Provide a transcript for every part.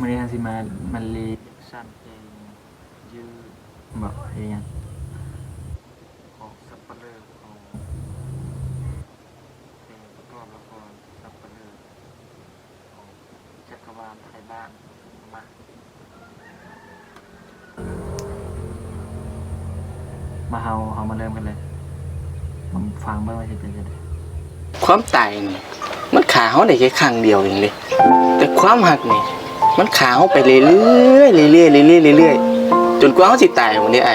มันนี้สิมามันรีสั้นเพลงยืดบอกเพลงยังออกสับปะเลอของเพลงประกอบละครสับปะเลอของจักรวาลไทยบ้านมามาเฮาเฮามาเริ่มกันเลยผมฟังบิ่งว่าสิเป็นจังไดความตายนี่มันขาเขาได้แค่ครั้งเดียวเองเลย แต่ความหักนี่ มันขาเขาไปเรื่อยๆเรื่อยๆเรื่อยๆเรื่อยๆจนกว่าเขาสิตายวันนี้ไอ้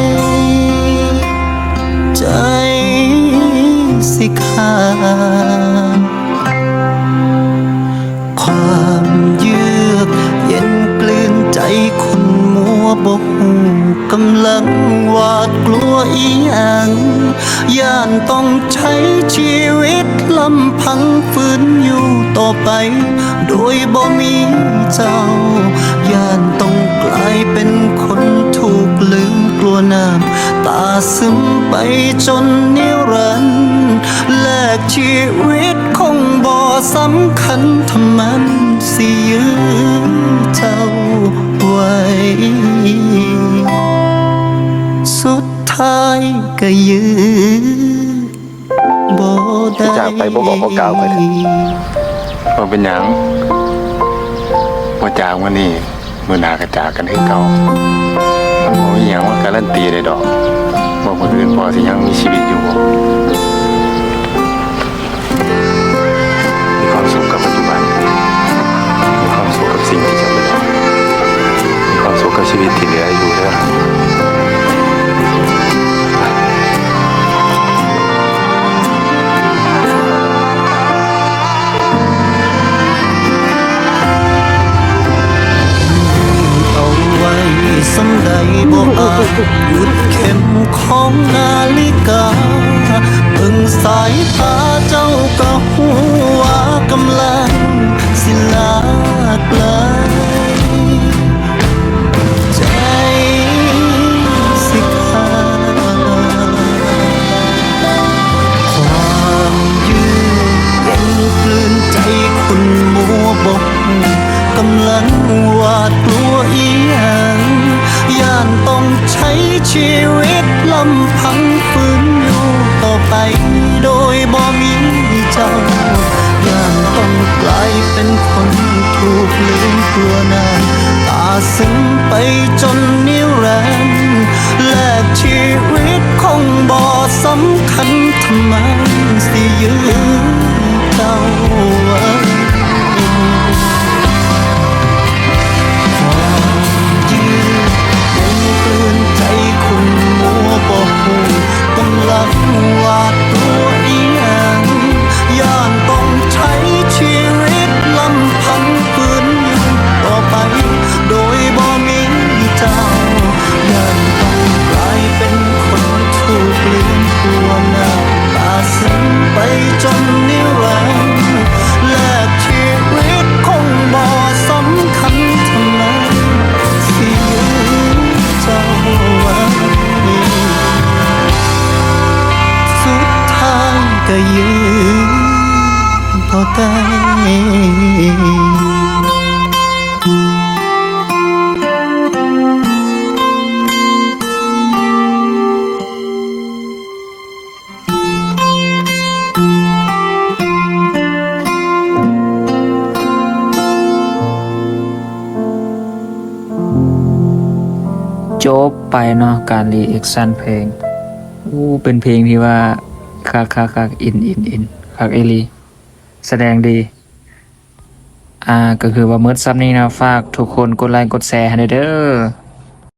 ความเยือกเย็นกลืนใจคนมัวบกหูกำลังหวาดกลัวอีหยังย่านต้องใช้ชีวิตลำพังฝืนอยู่ต่อไป โดยบ่มีเจ้า ย่านต้องกลายเป็นคนถูกลืมกลัวน้ำตาซึมไปจนนิรันดร์แลกชีวิต สำคัญทำมันสิยื้อเจ้าไว้ สุดท้ายก็ยื้อบ่ได้จากไปบ่บอกบ่กล่าวไปเลยว่าเป็นหยังว่าจากวันนี้มือหนากระจากกันให้เก่ามันบ่มีหยังว่าการันตีได้ดอกว่าคนอื่นพอสิยังมีชีวิตอยู่บ่ วิตที่เหลืออยู่เด้อเอาไว้สำใดบ่อาจหยุดเข็มของนาฬิกาเบิ่งสายตาเจ้าก็หูว่ากำลัง หวาดกลัวอีหยังย่านต้องใช้ชีวิตลำพังฝืนอยู่ต่อไปโดยบ่มีเจ้าย่านต้องกลายเป็นคนถูกลืมกลัวน้าตาซึ้งไปจนนิรันดร์แลกชีวิตคงบ่สำคัญทำไมสิยืนเจ้าไว้ ไจบไปเนาะการรีเอคซันเพลงอู้เป็นเพลงที่ว่าคักคักคักอินอินอินคักเอลี่ แสดงดี อ่า ก็คือว่าเมื่อซับนี้นะ ฝากทุกคนกดไลค์กดแชร์ให้หน่อยเด้อ